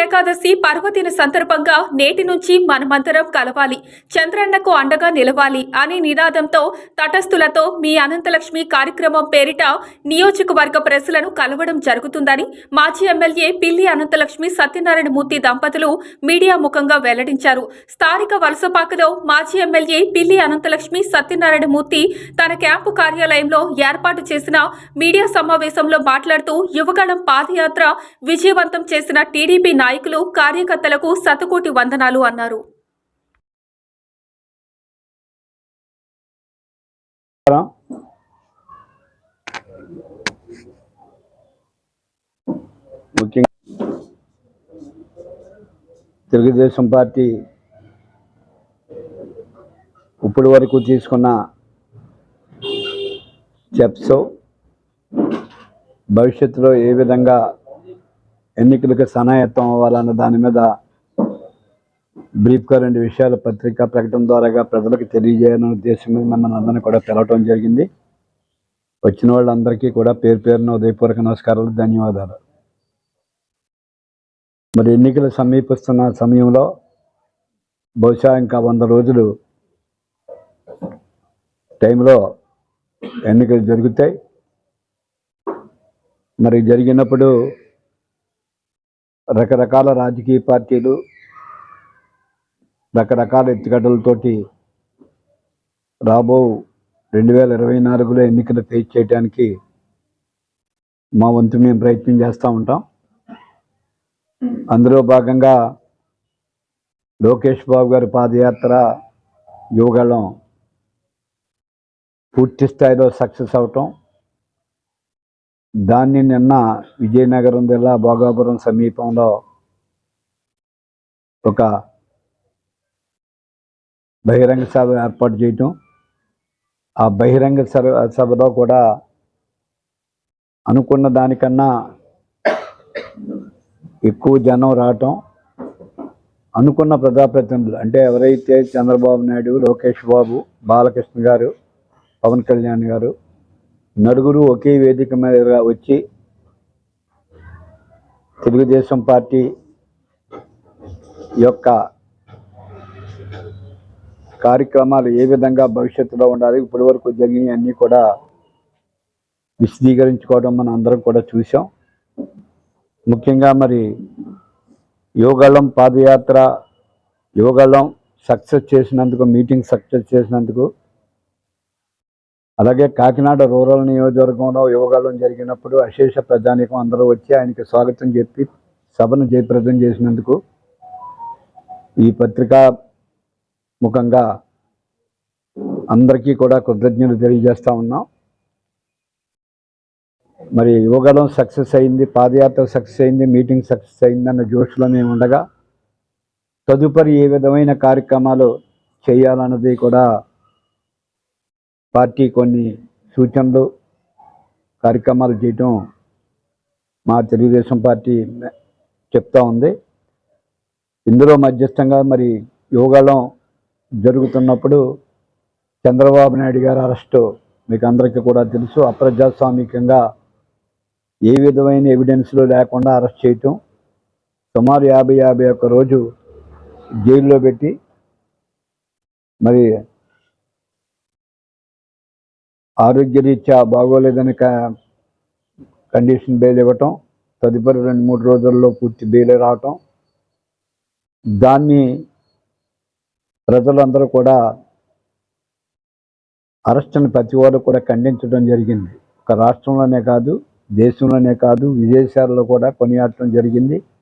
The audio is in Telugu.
ఏకాదశి పర్వదిన సందర్భంగా నేటి నుంచి మనమంతరం కలవాలి. చంద్రన్నకు అండగా నిలవాలి అనే నినాదంతో తటస్థులతో మీ అనంతలక్ష్మి కార్యక్రమం పేరిట నియోజకవర్గ ప్రజలను కలవడం జరుగుతుందని మాజీ ఎమ్మెల్యే పిల్లి అనంతలక్ష్మి సత్యనారాయణ మూర్తి దంపతులు మీడియా ముఖంగా వెల్లడించారు. స్థానిక వలసపాకలో మాజీ ఎమ్మెల్యే పిల్లి అనంతలక్ష్మి సత్యనారాయణ మూర్తి తన క్యాంపు కార్యాలయంలో ఏర్పాటు చేసిన మీడియా సమావేశంలో మాట్లాడుతూ యువగళం పాదయాత్ర విజయవంతం చేసిన టీడీపీ నాయకులు కార్యకర్తలకు శతకోటి వందనాలు అన్నారు. ముఖ్యంగా తెలుగుదేశం పార్టీ ఇప్పటి వరకు తీసుకున్న స్టెప్స్ భవిష్యత్తులో ఏ విధంగా ఎన్నికలకు సనాయత్తం అవ్వాలన్న దాని మీద బ్రీఫ్గా రెండు విషయాలు పత్రికా ప్రకటన ద్వారాగా ప్రజలకు తెలియజేయాలనే ఉద్దేశం మీద మిమ్మల్ని అందరినీ కూడా పిలవటం జరిగింది. వచ్చిన వాళ్ళందరికీ కూడా పేరు పేరున ఉదయపూర్వక నమస్కారాలు ధన్యవాదాలు. మరి ఎన్నికలు సమీపిస్తున్న సమయంలో బహుశా ఇంకా వంద రోజులు టైంలో ఎన్నికలు జరుగుతాయి. మరి జరిగినప్పుడు రకరకాల రాజకీయ పార్టీలు రకరకాల ఎత్తుగడలతోటి రాబో రెండు వేల ఇరవై నాలుగులో ఎన్నికలు ఫేస్ చేయడానికి మా వంతు మేము ప్రయత్నం చేస్తూ ఉంటాం. అందులో భాగంగా లోకేష్ బాబు గారి పాదయాత్ర యువగళం పూర్తి స్థాయిలో సక్సెస్ అవటం దాన్ని నిన్న విజయనగరం జిల్లా భోగాపురం సమీపంలో ఒక బహిరంగ సభ ఏర్పాటు చేయటం. ఆ బహిరంగ సభ సభలో కూడా అనుకున్న దానికన్నా ఎక్కువ జనం రావటం. అనుకున్న ప్రజాప్రతినిధులు అంటే ఎవరైతే చంద్రబాబు నాయుడు లోకేష్ బాబు బాలకృష్ణ గారు పవన్ కళ్యాణ్ గారు నలుగురు ఒకే వేదిక మీద వచ్చి తెలుగుదేశం పార్టీ యొక్క కార్యక్రమాలు ఏ విధంగా భవిష్యత్తులో ఉండాలి ఇప్పటి వరకు జరిగినవి అన్నీ కూడా విశదీకరించుకోవడం మనం అందరం కూడా చూసాం ముఖ్యంగా మరి యోగళం పాదయాత్ర యోగళం సక్సెస్ చేసినందుకు మీటింగ్ సక్సెస్ చేసినందుకు అలాగే కాకినాడ రూరల్ నియోజకవర్గంలో యోగాలం జరిగినప్పుడు అశేష ప్రజానీకం అందరూ వచ్చి ఆయనకి స్వాగతం చెప్పి సభను జయప్రదం చేసినందుకు ఈ పత్రికా ముఖంగా అందరికీ కూడా కృతజ్ఞతలు తెలియజేస్తూ ఉన్నాం. మరి యువగలం సక్సెస్ అయింది పాదయాత్ర సక్సెస్ అయింది మీటింగ్ సక్సెస్ అయిందన్న జోష్లో మేము ఉండగా తదుపరి ఏ విధమైన కార్యక్రమాలు చేయాలన్నది కూడా పార్టీ కొన్ని సూచనలు కార్యక్రమాలు చేయటం మా తెలుగుదేశం పార్టీ చెప్తా ఉంది. ఇందులో మధ్యస్థంగా మరి యోగాలం జరుగుతున్నప్పుడు చంద్రబాబు నాయుడు గారి అరెస్టు మీకు అందరికీ కూడా తెలుసు. అప్రజాస్వామికంగా ఏ విధమైన ఎవిడెన్స్లు లేకుండా అరెస్ట్ చేయటం సుమారు యాభై యాభై ఒక్క రోజు జైల్లో పెట్టి మరి ఆరోగ్యరీత్యా బాగోలేదని కండిషన్ బెయిల్ ఇవ్వటం తదుపరి రెండు మూడు రోజుల్లో పూర్తి బెయిల్ రావటం దాన్ని ప్రజలందరూ కూడా అరెస్ట్ని ప్రతి వారు కూడా ఖండించడం జరిగింది. ఒక రాష్ట్రంలోనే కాదు దేశంలోనే కాదు విదేశాల్లో కూడా కొనియాడటం జరిగింది.